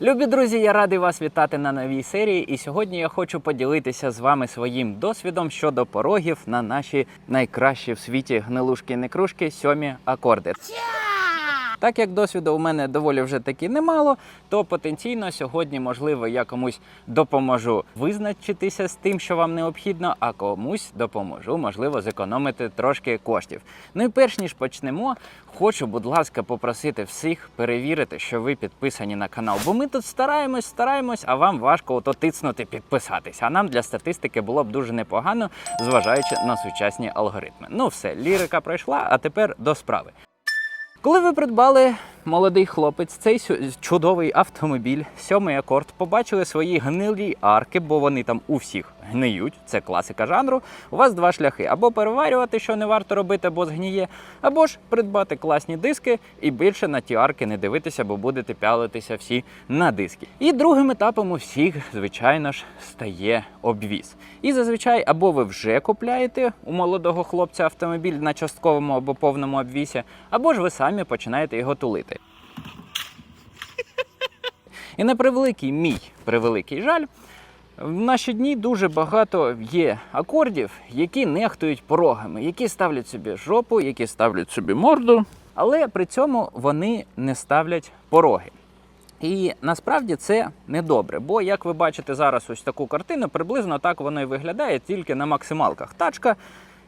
Любі друзі, я радий вас вітати на новій серії. І сьогодні я хочу поділитися з вами своїм досвідом щодо порогів на наші найкращі в світі гнилушки некрушки сьомі акорди. Так як досвіду у мене доволі вже таки немало, то потенційно сьогодні, можливо, я комусь допоможу визначитися з тим, що вам необхідно, а комусь допоможу, можливо, зекономити трошки коштів. Ну і перш ніж почнемо, хочу, будь ласка, попросити всіх перевірити, що ви підписані на канал. Бо ми тут стараємось, стараємось, а вам важко ото тицнути підписатися. А нам для статистики було б дуже непогано, зважаючи на сучасні алгоритми. Ну все, лірика пройшла, а тепер до справи. Коли ви придбали молодий хлопець, цей чудовий автомобіль, сьомий акорд, побачили свої гнилі арки, бо вони там у всіх гниють, це класика жанру. У вас два шляхи: або переварювати, що не варто робити, бо згніє, або ж придбати класні диски і більше на ті арки не дивитися, бо будете пялитися всі на диски. І другим етапом у всіх, звичайно ж, стає обвіз. І зазвичай або ви вже купляєте у молодого хлопця автомобіль на частковому або повному обвісі, або ж ви самі починаєте його тулити. І на превеликий мій превеликий жаль, в наші дні дуже багато є акордів, які нехтують порогами, які ставлять собі жопу, які ставлять собі морду, але при цьому вони не ставлять пороги. І насправді це недобре, бо як ви бачите зараз ось таку картину, приблизно так воно і виглядає тільки на максималках. Тачка,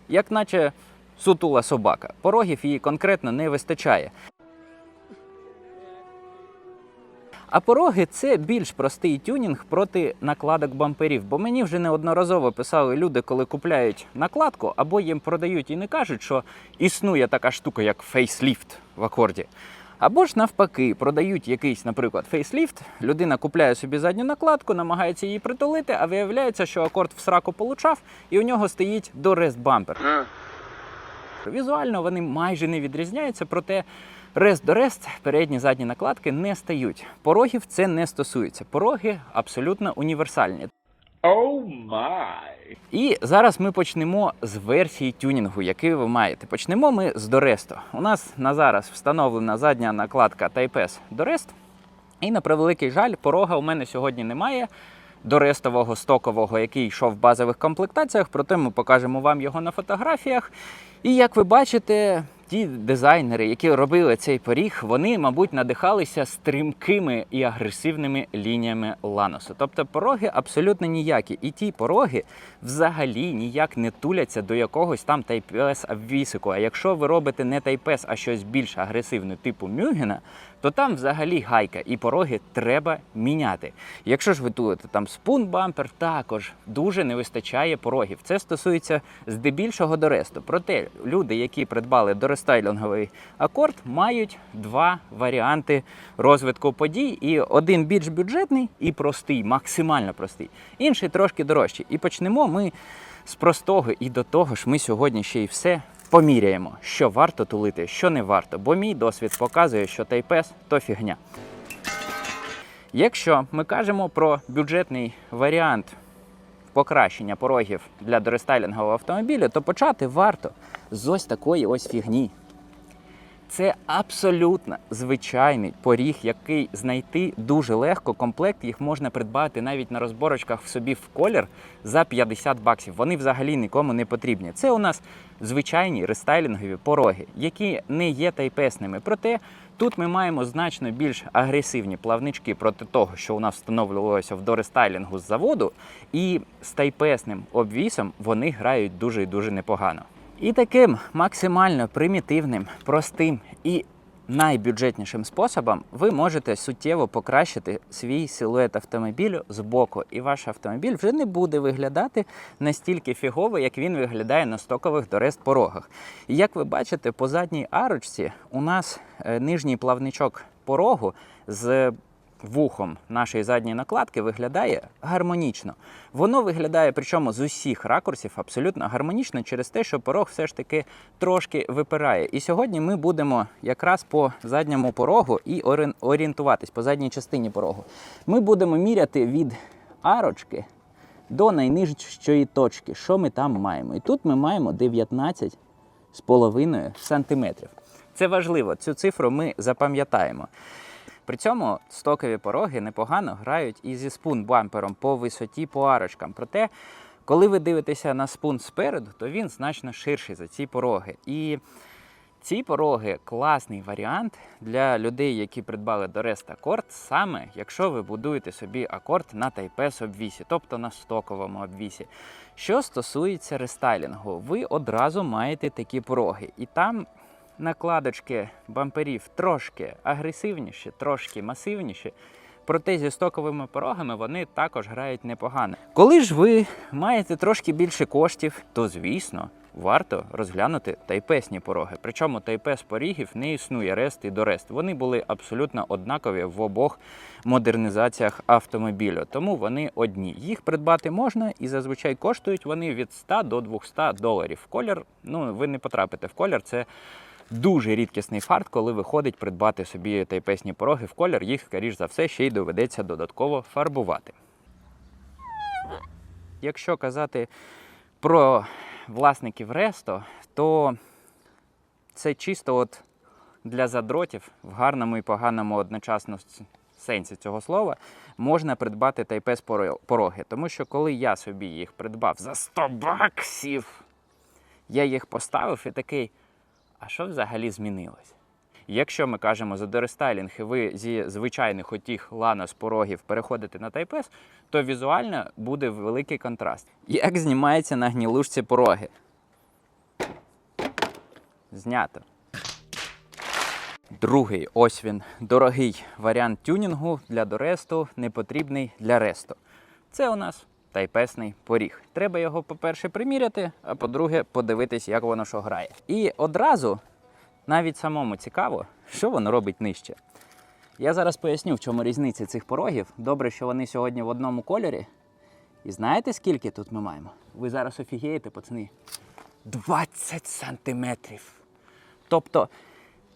як наче сутула собака. Порогів їй конкретно не вистачає. А пороги це більш простий тюнінг проти накладок бамперів. Бо мені вже неодноразово писали люди, коли купляють накладку, або їм продають і не кажуть, що існує така штука, як фейсліфт в акорді. Або ж навпаки, продають якийсь, наприклад, фейсліфт, людина купляє собі задню накладку, намагається її притулити, а виявляється, що акорд в сраку получав, і у нього стоїть дорест бампер. Візуально вони майже не відрізняються, проте рест до рест передні задні накладки не стають. Порогів це не стосується. Пороги абсолютно універсальні. Oh my. І зараз ми почнемо з версії тюнінгу, який ви маєте. Почнемо ми з Доресто. У нас на зараз встановлена задня накладка Type S Дорест. І на превеликий жаль, порога у мене сьогодні немає. Дорестового стокового, який йшов в базових комплектаціях, проте ми покажемо вам його на фотографіях. І як ви бачите, ті дизайнери, які робили цей поріг, вони, мабуть, надихалися стрімкими і агресивними лініями ланосу. Тобто пороги абсолютно ніякі. І ті пороги взагалі ніяк не туляться до якогось там S обвісику. А якщо ви робите не S, а щось більш агресивне, типу Мюгена, то там взагалі гайка, і пороги треба міняти. Якщо ж ви тулите там спун бампер, також дуже не вистачає порогів. Це стосується здебільшого доресту. Проте люди, які придбали дорестайлінговий акорд, мають два варіанти розвитку подій. І один більш бюджетний і простий, максимально простий, інший трошки дорожчий. І почнемо ми з простого, і до того ж, ми сьогодні ще й все поміряємо, що варто тулити, що не варто. Бо мій досвід показує, що тайпес то фігня. Якщо ми кажемо про бюджетний варіант покращення порогів для дорестайлінгового автомобіля, то почати варто з ось такої ось фігні. Це абсолютно звичайний поріг, який знайти дуже легко. Комплект їх можна придбати навіть на розборочках в собі в колір за 50 баксів. Вони взагалі нікому не потрібні. Це у нас звичайні рестайлінгові пороги, які не є тайпесними. Проте тут ми маємо значно більш агресивні плавнички проти того, що у нас встановлювалося в дорестайлінгу з заводу, і з тайпесним обвісом вони грають дуже і дуже непогано. І таким максимально примітивним, простим і найбюджетнішим способом ви можете суттєво покращити свій силует автомобілю з боку, і ваш автомобіль вже не буде виглядати настільки фігово, як він виглядає на стокових дорест порогах. І як ви бачите, по задній арочці у нас е, нижній плавничок порогу з вухом нашої задньої накладки виглядає гармонічно. Воно виглядає, причому з усіх ракурсів, абсолютно гармонічно через те, що порог все ж таки трошки випирає. І сьогодні ми будемо якраз по задньому порогу і орієнтуватись по задній частині порогу. Ми будемо міряти від арочки до найнижчої точки, що ми там маємо. І тут ми маємо 19 з половиною сантиметрів. Це важливо, цю цифру ми запам'ятаємо. При цьому стокові пороги непогано грають і зі спун-бампером по висоті по арочкам. Проте, коли ви дивитеся на спун спереду, то він значно ширший за ці пороги. І ці пороги класний варіант для людей, які придбали до Rest акорд, саме якщо ви будуєте собі акорд на Type-S обвісі, тобто на стоковому обвісі. Що стосується рестайлінгу, ви одразу маєте такі пороги, і там накладочки бамперів трошки агресивніші, трошки масивніші. Проте зі стоковими порогами вони також грають непогано. Коли ж ви маєте трошки більше коштів, то звісно варто розглянути тайпесні пороги. Причому тайпес порігів не існує рест і дорест. Вони були абсолютно однакові в обох модернізаціях автомобілю, тому вони одні. Їх придбати можна і зазвичай коштують вони від 100 до 200 доларів. Колір, ну ви не потрапите в колір. Це дуже рідкісний фарт, коли виходить придбати собі тайпесні пороги в колір, їх, скоріш за все, ще й доведеться додатково фарбувати. Якщо казати про власників Ресто, то це чисто от для задротів в гарному і поганому одночасно сенсі цього слова можна придбати тайпес пороги. Тому що коли я собі їх придбав за 100 баксів, я їх поставив і такий, а що взагалі змінилось? Якщо ми кажемо за дорестайлінг, і ви зі звичайних отіх ланос порогів переходите на тайпес, то візуально буде великий контраст. Як знімається на гнілушці пороги? Знято. Другий, ось він, дорогий варіант тюнінгу для доресту, непотрібний для ресту. Це у нас тайпесний поріг. Треба його, по-перше, приміряти, а по-друге, подивитись, як воно що грає. І одразу навіть самому цікаво, що воно робить нижче. Я зараз поясню, в чому різниця цих порогів. Добре, що вони сьогодні в одному кольорі. І знаєте, скільки тут ми маємо? Ви зараз офігієте, пацани. 20 сантиметрів. Тобто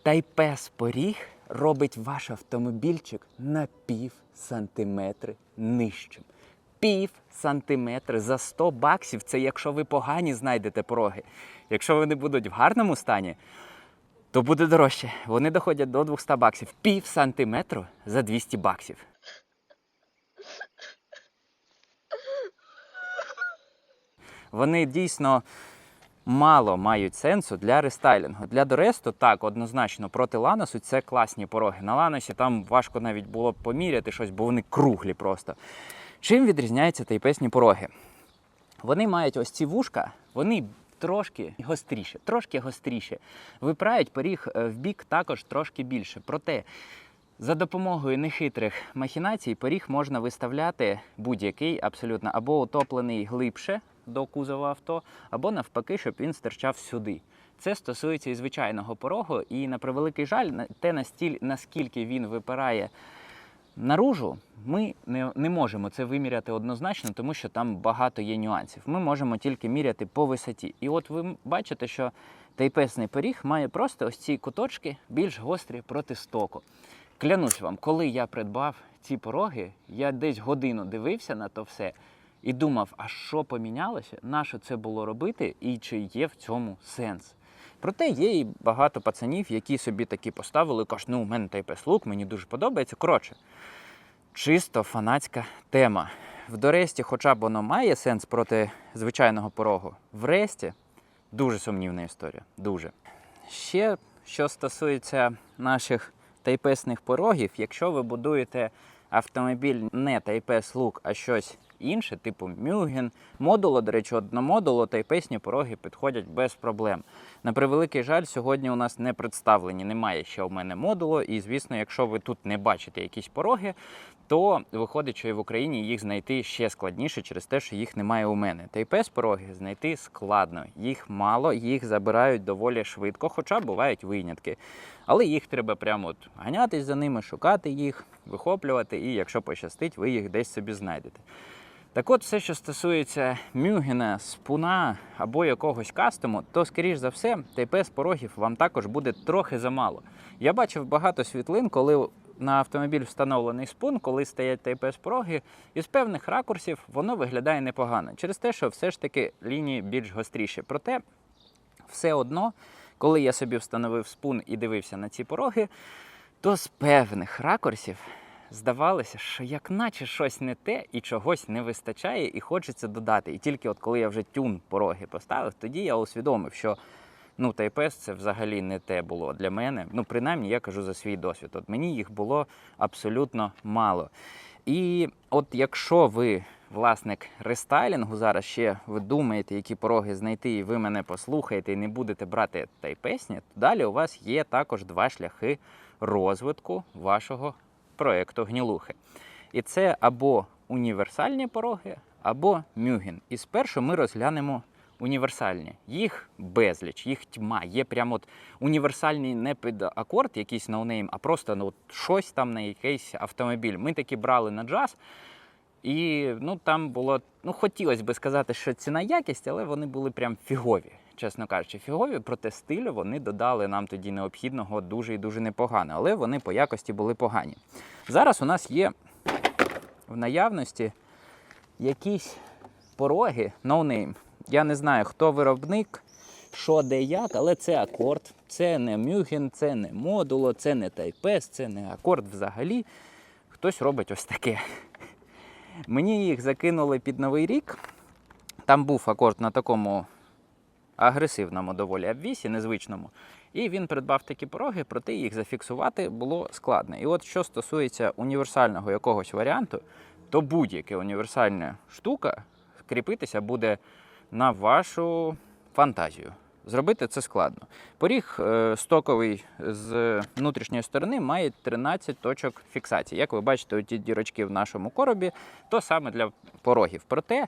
тайпес поріг робить ваш автомобільчик на пів сантиметри нижчим. Пів сантиметри за 100 баксів це якщо ви погані знайдете пороги. Якщо вони будуть в гарному стані, то буде дорожче. Вони доходять до 200 баксів. Пів сантиметру за 200 баксів. Вони дійсно мало мають сенсу для рестайлінгу. Для доресту так, однозначно, проти ланосу це класні пороги. На ланосі там важко навіть було б поміряти щось, бо вони круглі просто. Чим відрізняються тайпесні пороги? Вони мають ось ці вушка, вони трошки гостріше, трошки гостріше. Випирають поріг е, в бік також трошки більше. Проте за допомогою нехитрих махінацій поріг можна виставляти будь-який абсолютно або утоплений глибше до кузова авто, або навпаки, щоб він стирчав сюди. Це стосується і звичайного порогу, і на превеликий жаль, те настіль, наскільки він випирає наружу, ми не, не можемо це виміряти однозначно, тому що там багато є нюансів. Ми можемо тільки міряти по висоті. І от ви бачите, що тайпесний поріг має просто ось ці куточки більш гострі проти стоку. Клянусь вам, коли я придбав ці пороги, я десь годину дивився на то все і думав, а що помінялося, на що це було робити, і чи є в цьому сенс. Проте є і багато пацанів, які собі такі поставили, кажуть, ну у мене тайпес лук, мені дуже подобається. Коротше, чисто фанатська тема. В Доресті, хоча б воно має сенс проти звичайного порогу, в Ресті дуже сумнівна історія. Дуже. Ще що стосується наших тайпесних порогів, якщо ви будуєте автомобіль не тайпес лук, а щось інше, типу Мюген, модуло, до речі, одномодуло, тайпесні пороги підходять без проблем. На превеликий жаль, сьогодні у нас не представлені, немає ще у мене модулу. І звісно, якщо ви тут не бачите якісь пороги, то виходить, що і в Україні їх знайти ще складніше через те, що їх немає у мене. Тайпес пороги знайти складно. Їх мало, їх забирають доволі швидко, хоча бувають винятки. Але їх треба прямо от ганятись за ними, шукати їх, вихоплювати, і якщо пощастить, ви їх десь собі знайдете. Так от, все, що стосується Мюгена, спуна або якогось кастому, то, скоріш за все, тайпес порогів вам також буде трохи замало. Я бачив багато світлин, коли на автомобіль встановлений спун, коли стоять тайпес пороги, і з певних ракурсів воно виглядає непогано. Через те, що все ж таки лінії більш гостріші. Проте все одно, коли я собі встановив спун і дивився на ці пороги, то з певних ракурсів здавалося, що як наче щось не те і чогось не вистачає, і хочеться додати. І тільки от коли я вже тюн пороги поставив, тоді я усвідомив, що ну, тайпес це взагалі не те було для мене. Ну, принаймні, я кажу за свій досвід. От мені їх було абсолютно мало. І от якщо ви власник рестайлінгу, зараз ще ви думаєте, які пороги знайти, і ви мене послухаєте і не будете брати тайпесні, то далі у вас є також два шляхи розвитку вашого проекту гнілухи. І це або універсальні пороги, або мюгін. І спершу ми розглянемо універсальні. Їх безліч, їх тьма. Є прямо от універсальний не під акорд, якийсь ноунейм, а просто ну, от щось там на якийсь автомобіль. Ми такі брали на джаз. І ну, там було, ну хотілося би сказати, що ціна якість, але вони були прям фігові, чесно кажучи, фігові, проте стилю вони додали нам тоді необхідного дуже і дуже непогано, але вони по якості були погані. Зараз у нас є в наявності якісь пороги, ноунейм. Я не знаю, хто виробник, що де як, але це акорд. Це не Мюген, це не модуло, це не тайпес, це не акорд взагалі. Хтось робить ось таке. Мені їх закинули під Новий рік. Там був акорд на такому агресивному доволі обвісі, незвичному. І він придбав такі пороги, проте їх зафіксувати було складно. І от що стосується універсального якогось варіанту, то будь-яка універсальна штука кріпитися буде на вашу фантазію. Зробити це складно. Поріг е, стоковий з внутрішньої сторони має 13 точок фіксації. Як ви бачите, оті дірочки в нашому коробі, то саме для порогів. Проте,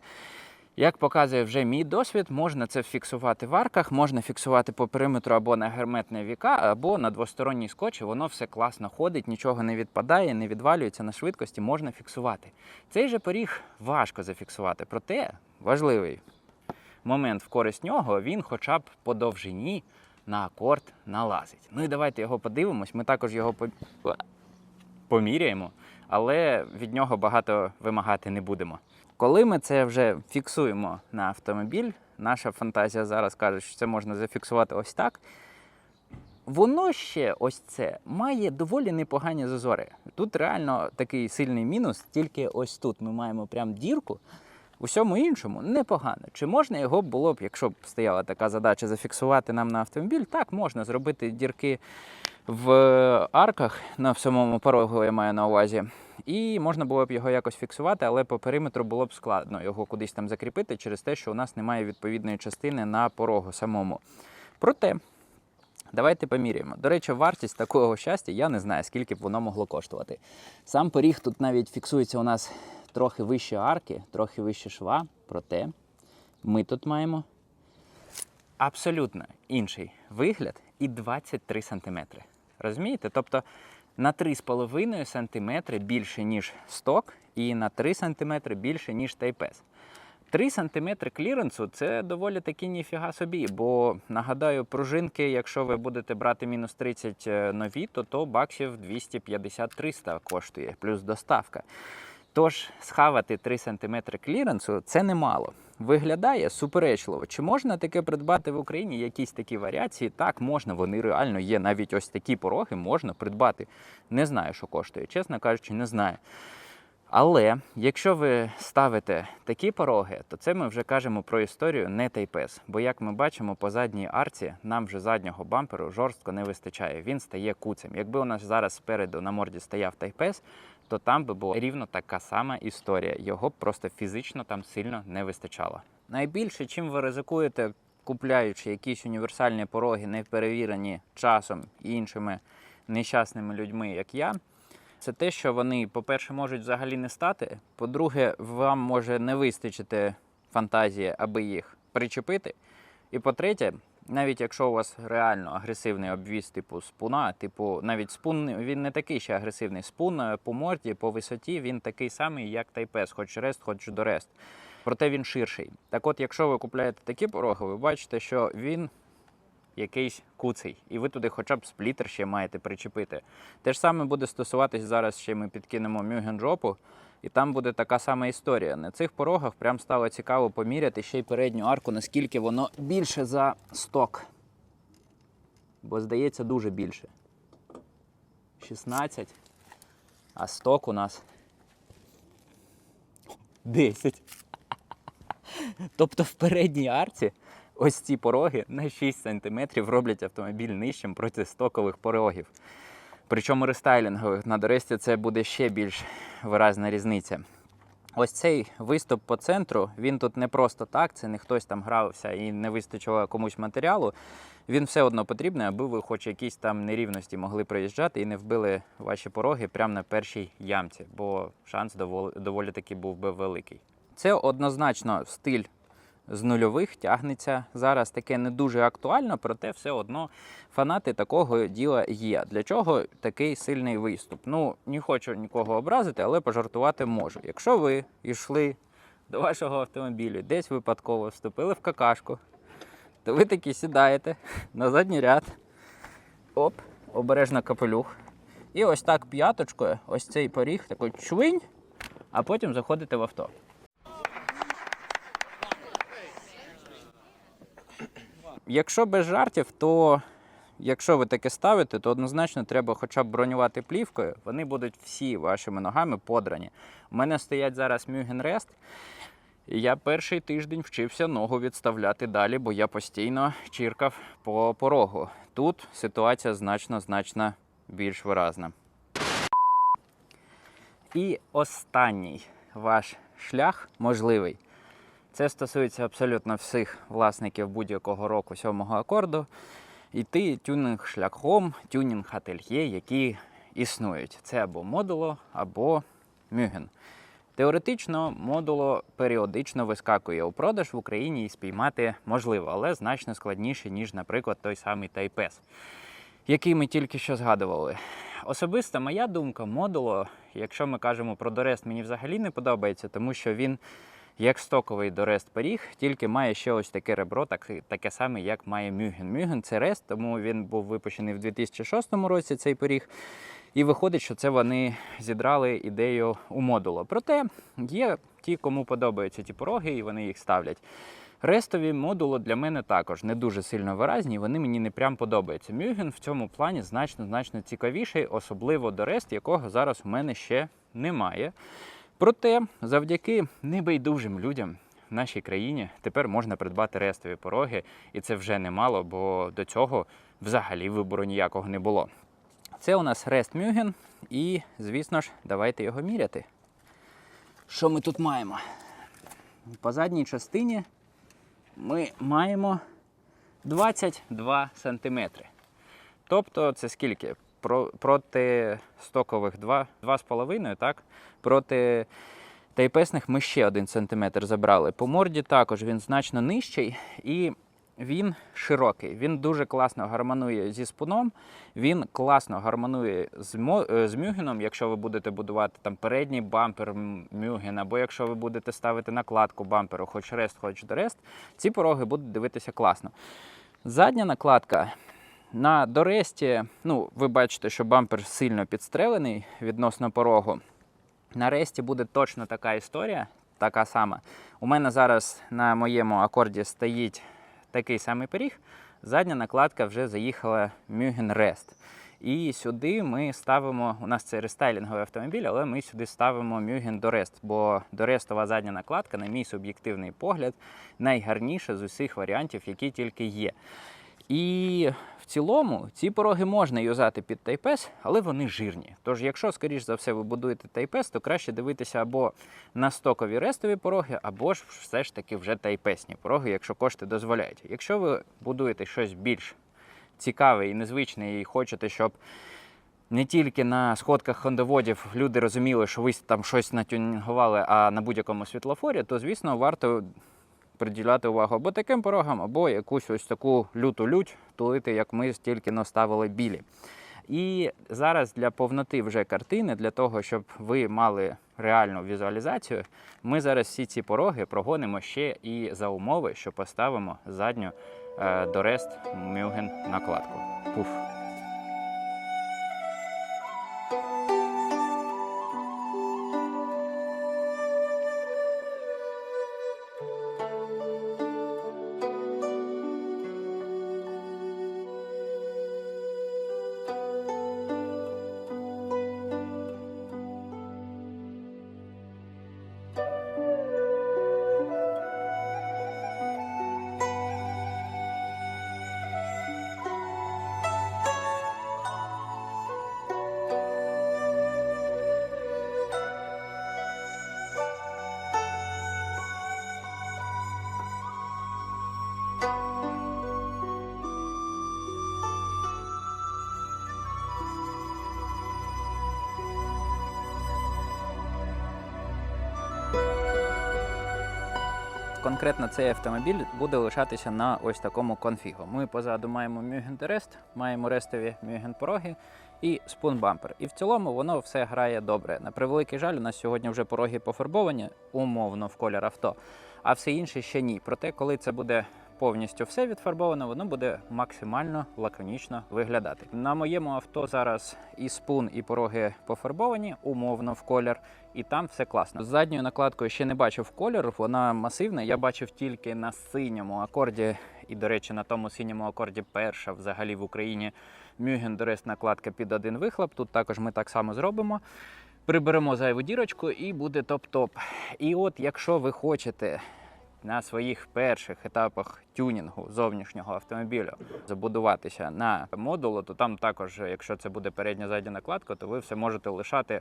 як показує вже мій досвід, можна це фіксувати в арках, можна фіксувати по периметру або на герметне віка, або на двосторонній скотч, воно все класно ходить, нічого не відпадає, не відвалюється на швидкості, можна фіксувати. Цей же поріг важко зафіксувати, проте важливий момент в користь нього, він хоча б по довжині на акорд налазить. Ну і давайте його подивимось. Ми також його по... поміряємо, але від нього багато вимагати не будемо. Коли ми це вже фіксуємо на автомобіль, наша фантазія зараз каже, що це можна зафіксувати ось так. Воно ще ось це має доволі непогані зазори. Тут реально такий сильний мінус, тільки ось тут ми маємо прям дірку. У всьому іншому непогано. Чи можна його було б, якщо б стояла така задача, зафіксувати нам на автомобіль? Так, можна зробити дірки в арках на самому порогу, я маю на увазі. І можна було б його якось фіксувати, але по периметру було б складно його кудись там закріпити через те, що у нас немає відповідної частини на порогу самому. Проте, давайте поміряємо. До речі, вартість такого щастя я не знаю, скільки б воно могло коштувати. Сам поріг тут навіть фіксується у нас трохи вище арки, трохи вище шва, проте ми тут маємо абсолютно інший вигляд і 23 см. Розумієте? Тобто на 3,5 см більше, ніж сток, і на 3 см більше, ніж тайпес. 3 см кліренсу це доволі таки ніфіга собі, бо нагадаю, пружинки, якщо ви будете брати мінус 30 нові, то то баксів 250-300 коштує, плюс доставка. Тож схавати 3 см кліренсу це немало. Виглядає суперечливо. Чи можна таке придбати в Україні якісь такі варіації? Так, можна, вони реально є. Навіть ось такі пороги можна придбати. Не знаю, що коштує, чесно кажучи, не знаю. Але якщо ви ставите такі пороги, то це ми вже кажемо про історію не тайпес. Бо як ми бачимо по задній арці, нам вже заднього бамперу жорстко не вистачає. Він стає куцем. Якби у нас зараз спереду на морді стояв тайпес, то там би була рівно така сама історія. Його б просто фізично там сильно не вистачало. Найбільше, чим ви ризикуєте, купляючи якісь універсальні пороги, не перевірені часом і іншими нещасними людьми, як я. Це те, що вони, по-перше, можуть взагалі не стати. По-друге, вам може не вистачити фантазії, аби їх причепити. І по-третє, навіть якщо у вас реально агресивний обвіз, типу спуна, типу, навіть спун він не такий ще агресивний. Спун е, по морді, по висоті він такий самий, як тайпес, хоч рест, хоч дорест. Проте він ширший. Так от, якщо ви купляєте такі пороги, ви бачите, що він якийсь куций, і ви туди хоча б сплітер ще маєте причепити. Те ж саме буде стосуватись зараз, ще ми підкинемо мюгенджопу, і там буде така сама історія. На цих порогах прям стало цікаво поміряти ще й передню арку, наскільки воно більше за сток. Бо здається, дуже більше. 16. А сток у нас 10. Тобто в передній арці ось ці пороги на 6 см роблять автомобіль нижчим проти стокових порогів. Причому рестайлінгових. На Доресті це буде ще більш виразна різниця. Ось цей виступ по центру, він тут не просто так, це не хтось там грався і не вистачило комусь матеріалу. Він все одно потрібний, аби ви хоч якісь там нерівності могли проїжджати і не вбили ваші пороги прямо на першій ямці, бо шанс доволі, доволі таки був би великий. Це однозначно стиль з нульових тягнеться зараз таке не дуже актуально, проте все одно фанати такого діла є. Для чого такий сильний виступ? Ну, не хочу нікого образити, але пожартувати можу. Якщо ви йшли до вашого автомобілю, десь випадково вступили в какашку, то ви таки сідаєте на задній ряд, оп, обережно капелюх. І ось так п'яточкою, ось цей поріг, такий чвинь, а потім заходите в авто. Якщо без жартів, то якщо ви таке ставите, то однозначно треба хоча б бронювати плівкою. Вони будуть всі вашими ногами подрані. У мене стоять зараз Мюгенрест. Я перший тиждень вчився ногу відставляти далі, бо я постійно чіркав по порогу. Тут ситуація значно значно більш виразна. І останній ваш шлях можливий. Це стосується абсолютно всіх власників будь-якого року сьомого акорду. Йти тюнінг шляхом, тюнінг ательє, які існують. Це або модуло, або мюген. Теоретично модуло періодично вискакує у продаж в Україні і спіймати можливо, але значно складніше, ніж, наприклад, той самий Тайпес, який ми тільки що згадували. Особиста моя думка, модуло, якщо ми кажемо про Дорест, мені взагалі не подобається, тому що він як стоковий дорест пиріг, тільки має ще ось таке ребро, так, таке саме, як має Мюген. Мюген це рест, тому він був випущений в 2006 році цей пиріг. І виходить, що це вони зідрали ідею у модуло. Проте є ті, кому подобаються ті пороги, і вони їх ставлять. Рестові модуло для мене також не дуже сильно виразні, вони мені не прям подобаються. Мюген в цьому плані значно значно цікавіший, особливо до рест, якого зараз у мене ще немає. Проте, завдяки небайдужим людям в нашій країні тепер можна придбати рестові пороги, і це вже немало, бо до цього взагалі вибору ніякого не було. Це у нас Рест Мюген, і, звісно ж, давайте його міряти. Що ми тут маємо? По задній частині ми маємо 22 см. Тобто, це скільки? Про, проти стокових 2, 2,5, так? Проти тайпесних ми ще 1 см забрали. По морді також він значно нижчий і він широкий. Він дуже класно гармонує зі спуном, він класно гармонує з, е, з мюгеном, якщо ви будете будувати там передній бампер мюген, або якщо ви будете ставити накладку бамперу, хоч рест, хоч дорест, ці пороги будуть дивитися класно. Задня накладка на доресті, ну, ви бачите, що бампер сильно підстрелений відносно порогу. На ресті буде точно така історія, така сама. У мене зараз на моєму акорді стоїть такий самий пиріг. Задня накладка вже заїхала Мюген Рест. І сюди ми ставимо, у нас це рестайлінговий автомобіль, але ми сюди ставимо Мюген Дорест, бо Дорестова задня накладка, на мій суб'єктивний погляд, найгарніша з усіх варіантів, які тільки є. І в цілому ці пороги можна юзати під тайпес, але вони жирні. Тож, якщо, скоріш за все, ви будуєте тайпес, то краще дивитися або на стокові рестові пороги, або ж все ж таки вже тайпесні пороги, якщо кошти дозволяють. Якщо ви будуєте щось більш цікаве і незвичне, і хочете, щоб не тільки на сходках хондоводів люди розуміли, що ви там щось натюнінгували, а на будь-якому світлофорі, то звісно варто приділяти увагу або таким порогам, або якусь ось таку люту лють тулити, як ми тільки наставили білі. І зараз для повноти вже картини, для того, щоб ви мали реальну візуалізацію, ми зараз всі ці пороги прогонимо ще і за умови, що поставимо задню е, дорест Мюген накладку. Пуф. Конкретно цей автомобіль буде лишатися на ось такому конфігу. Ми позаду маємо Rest, маємо рестові мюгенпороги пороги і спунбампер. І в цілому воно все грає добре. На превеликий жаль, у нас сьогодні вже пороги пофарбовані умовно в колір авто, а все інше ще ні. Проте, коли це буде повністю все відфарбовано, воно буде максимально лаконічно виглядати. На моєму авто зараз і спун, і пороги пофарбовані умовно в колір, і там все класно. Задньою накладкою ще не бачив колір, вона масивна. Я бачив тільки на синьому акорді. І, до речі, на тому синьому акорді перша взагалі в Україні Мюген Дорест накладка під один вихлоп. Тут також ми так само зробимо. Приберемо зайву дірочку і буде топ-топ. І от, якщо ви хочете на своїх перших етапах тюнінгу зовнішнього автомобіля забудуватися на модулу, то там також, якщо це буде передня задня накладка, то ви все можете лишати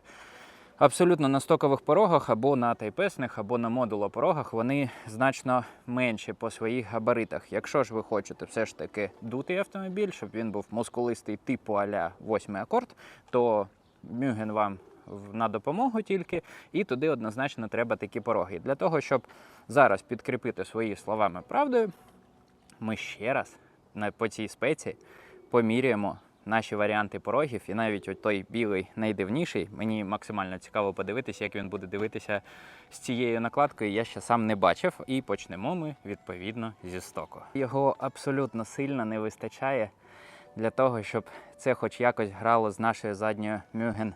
абсолютно на стокових порогах або на тайпесних, або на модулопорогах. Вони значно менші по своїх габаритах. Якщо ж ви хочете все ж таки дутий автомобіль, щоб він був мускулистий типу аля 8 акорд, то Мюген вам на допомогу тільки, і туди однозначно треба такі пороги. Для того, щоб зараз підкріпити свої словами правдою, ми ще раз по цій спеці поміряємо наші варіанти порогів. І навіть от той білий найдивніший. Мені максимально цікаво подивитися, як він буде дивитися з цією накладкою. Я ще сам не бачив. І почнемо ми відповідно зі стоку. Його абсолютно сильно не вистачає для того, щоб це хоч якось грало з нашою задньою мюген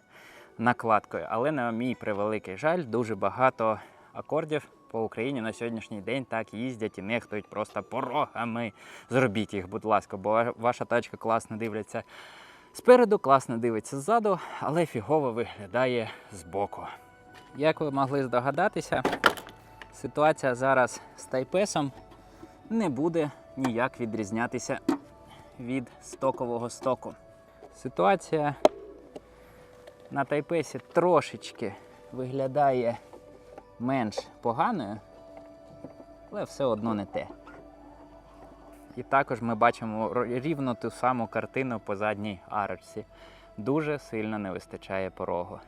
накладкою. Але на мій превеликий жаль, дуже багато акордів по Україні на сьогоднішній день так їздять і нехтують просто порогами. Зробіть їх, будь ласка, бо ваша тачка класно дивляться спереду, класно дивиться ззаду, але фігово виглядає збоку. Як ви могли здогадатися, ситуація зараз з тайпесом не буде ніяк відрізнятися від стокового стоку. Ситуація на тайпесі трошечки виглядає менш поганою, але все одно не те. І також ми бачимо рівно ту саму картину по задній арочці. Дуже сильно не вистачає порогу.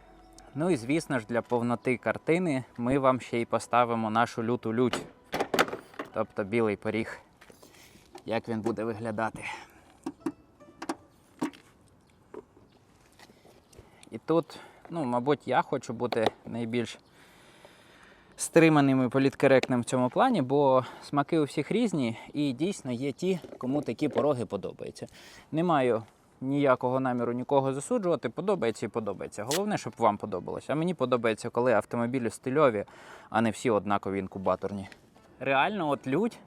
Ну і звісно ж, для повноти картини ми вам ще й поставимо нашу люту лють, тобто білий поріг. Як він буде виглядати. Тут, ну, мабуть, я хочу бути найбільш стриманим і політкоректним в цьому плані, бо смаки у всіх різні, і дійсно є ті, кому такі пороги подобаються. Не маю ніякого наміру нікого засуджувати, подобається і подобається. Головне, щоб вам подобалося. А мені подобається, коли автомобілі стильові, а не всі однакові інкубаторні. Реально, от лють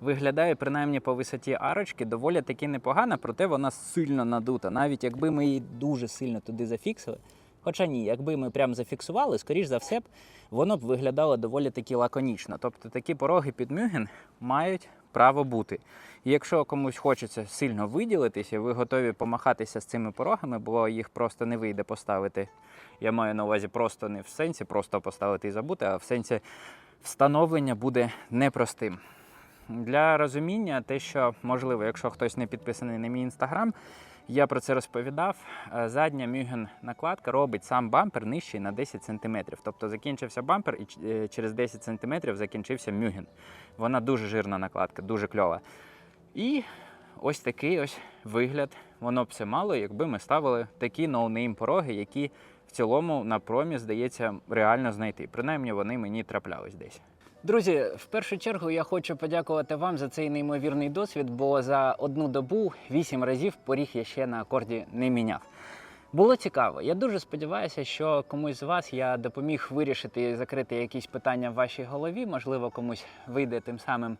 виглядає принаймні по висоті арочки доволі таки непогано, проте вона сильно надута. Навіть якби ми її дуже сильно туди зафіксили. Хоча ні, якби ми прям зафіксували, скоріш за все б воно б виглядало доволі таки лаконічно. Тобто такі пороги під Мюген мають право бути. І якщо комусь хочеться сильно виділитися, ви готові помахатися з цими порогами, бо їх просто не вийде поставити. Я маю на увазі просто не в сенсі просто поставити і забути, а в сенсі встановлення буде непростим. Для розуміння, те, що можливо, якщо хтось не підписаний на мій інстаграм, я про це розповідав. е, Задня Мюген накладка робить сам бампер нижчий на 10 см. Тобто закінчився бампер і е, через 10 см закінчився Мюген. Вона дуже жирна накладка, дуже кльова. І ось такий ось вигляд. Воно б все мало, якби ми ставили такі ноунейм пороги, які в цілому на промі, здається, реально знайти. Принаймні вони мені траплялись десь. Друзі, в першу чергу я хочу подякувати вам за цей неймовірний досвід, бо за одну добу вісім разів поріг я ще на акорді не міняв. Було цікаво. Я дуже сподіваюся, що комусь з вас я допоміг вирішити і закрити якісь питання в вашій голові. Можливо, комусь вийде тим самим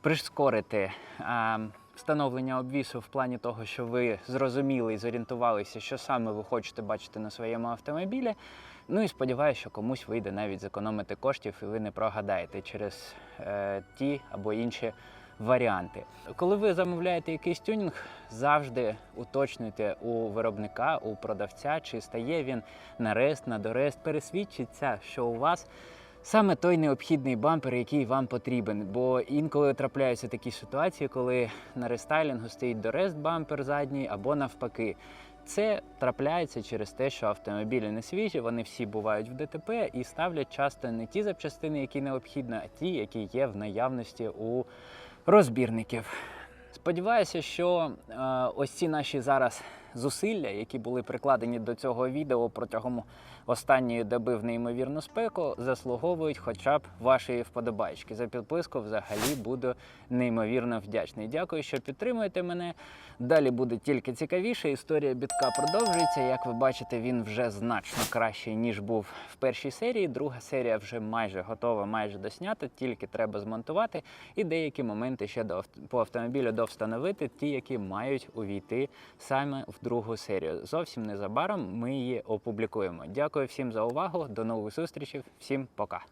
прискорити а, встановлення обвісу в плані того, що ви зрозуміли і зорієнтувалися, що саме ви хочете бачити на своєму автомобілі. Ну і сподіваюся, що комусь вийде навіть зекономити коштів, і ви не прогадаєте через е, ті або інші варіанти. Коли ви замовляєте якийсь тюнінг, завжди уточнюйте у виробника, у продавця, чи стає він на рест, на дорест. Пересвідчиться, що у вас саме той необхідний бампер, який вам потрібен. Бо інколи трапляються такі ситуації, коли на рестайлінгу стоїть дорест бампер задній або навпаки. Це трапляється через те, що автомобілі не свіжі, вони всі бувають в ДТП і ставлять часто не ті запчастини, які необхідно, а ті, які є в наявності у розбірників. Сподіваюся, що е, ось ці наші зараз зусилля, які були прикладені до цього відео протягом останньої доби в неймовірну спеку, заслуговують хоча б вашої вподобайки. За підписку взагалі буду неймовірно вдячний. Дякую, що підтримуєте мене. Далі буде тільки цікавіше. Історія бітка продовжується. Як ви бачите, він вже значно кращий, ніж був в першій серії. Друга серія вже майже готова, майже доснята, тільки треба змонтувати. І деякі моменти ще до по автомобілю довстановити, ті, які мають увійти саме в другу серію. Зовсім незабаром ми її опублікуємо. Дякую всім за увагу. До нових зустрічей. Всім пока.